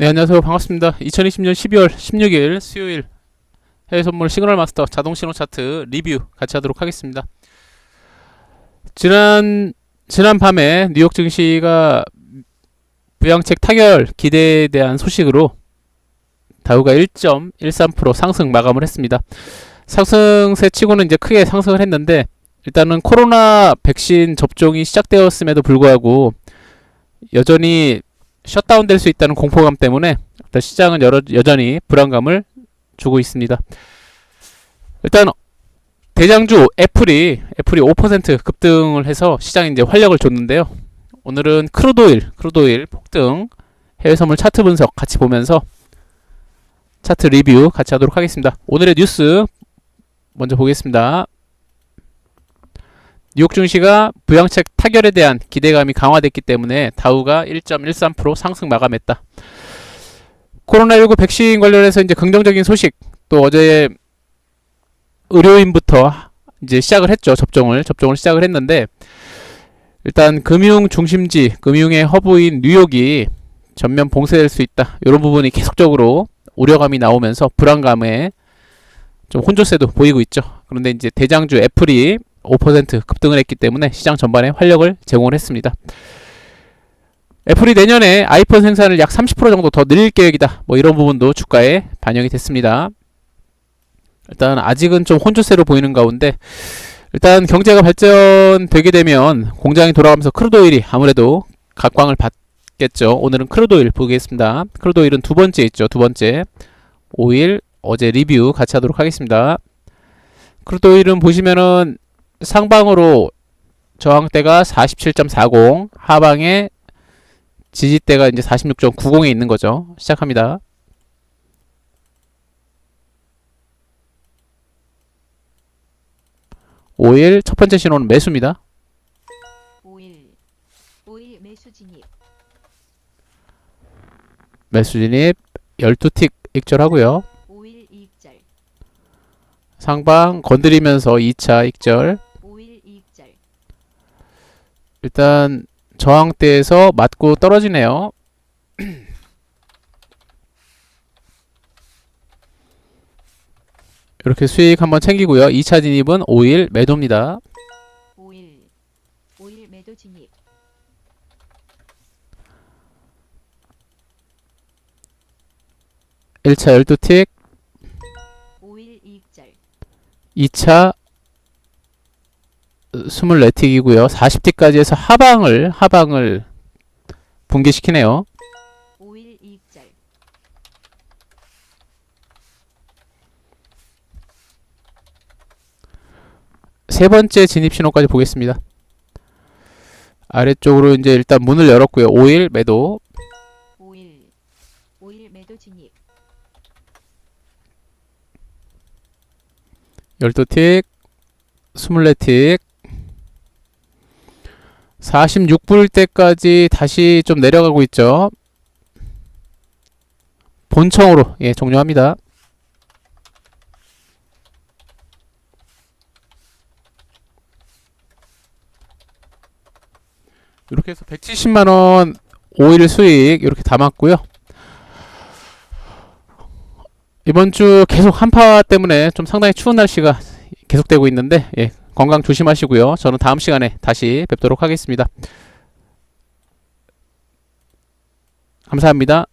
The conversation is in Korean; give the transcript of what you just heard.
네, 안녕하세요. 반갑습니다. 2020년 12월 16일 수요일 해외 선물 시그널 마스터 자동 신호 차트 리뷰 같이 하도록 하겠습니다. 지난 지난 밤에 뉴욕 증시가 부양책 타결 기대에 대한 소식으로 다우가 1.13% 상승 마감을 했습니다. 상승세 치고는 이제 크게 상승을 했는데 일단은 코로나 백신 접종이 시작되었음에도 불구하고 여전히 셧다운 될 수 있다는 공포감 때문에 일단 시장은 여러, 여전히 불안감을 주고 있습니다. 일단 대장주 애플이 애플이 5% 급등을 해서 시장에 이제 활력을 줬는데요. 오늘은 크루도일 크루도일 폭등 해외 선물 차트 분석 같이 보면서 차트 리뷰 같이 하도록 하겠습니다. 오늘의 뉴스 먼저 보겠습니다. 뉴욕 증시가 부양책 타결에 대한 기대감이 강화됐기 때문에 다우가 1.13% 상승 마감했다. 코로나19 백신 관련해서 이제 긍정적인 소식 또 어제 의료인부터 이제 시작을 했죠. 접종을 접종을 시작을 했는데 일단 금융 중심지 금융의 허브인 뉴욕이 전면 봉쇄될 수 있다. 이런 부분이 계속적으로 우려감이 나오면서 불안감에 좀 혼조세도 보이고 있죠. 그런데 이제 대장주 애플이 5% 급등을 했기 때문에 시장 전반에 활력을 제공을 했습니다. 애플이 내년에 아이폰 생산을 약 30% 정도 더 늘릴 계획이다. 뭐 이런 부분도 주가에 반영이 됐습니다. 일단 아직은 좀 혼조세로 보이는 가운데 일단 경제가 발전되게 되면 공장이 돌아가면서 크루도일이 아무래도 각광을 받겠죠. 오늘은 크루도일 보겠습니다. 크루도일은 두 번째 있죠. 두 번째 오일 어제 리뷰 같이 하도록 하겠습니다. 크루도일은 보시면은 상방으로 저항대가 47.40, 하방에 지지대가 이제 46.90에 있는 거죠. 시작합니다. 오일 첫 번째 신호는 매수입니다. 5일 5일 매수 진입 매수 진입 12틱 익절하고요. 5일 이익절 상방 건드리면서 2차 익절. 5일 이익절 일단 저항대에서 맞고 떨어지네요. 이렇게 수익 한번 챙기고요. 2차 진입은 5일 매도입니다. 5일 5일 매도 진입 1차 12틱, 5일 이익절 2차 24틱이고요. 40틱까지 해서 하방을 하방을 붕괴시키네요. 5일 이익절 세 번째 진입 신호까지 보겠습니다. 아래쪽으로 이제 일단 문을 열었고요. 5일 매도 5일 5일 매도 진입 12틱, 24틱, 46불 때까지 다시 좀 내려가고 있죠. 본청으로 예, 종료합니다. 이렇게 해서 170만 원 5일 수익 이렇게 담았고요. 이번 주 계속 한파 때문에 좀 상당히 추운 날씨가 계속되고 있는데 예, 건강 조심하시고요. 저는 다음 시간에 다시 뵙도록 하겠습니다. 감사합니다.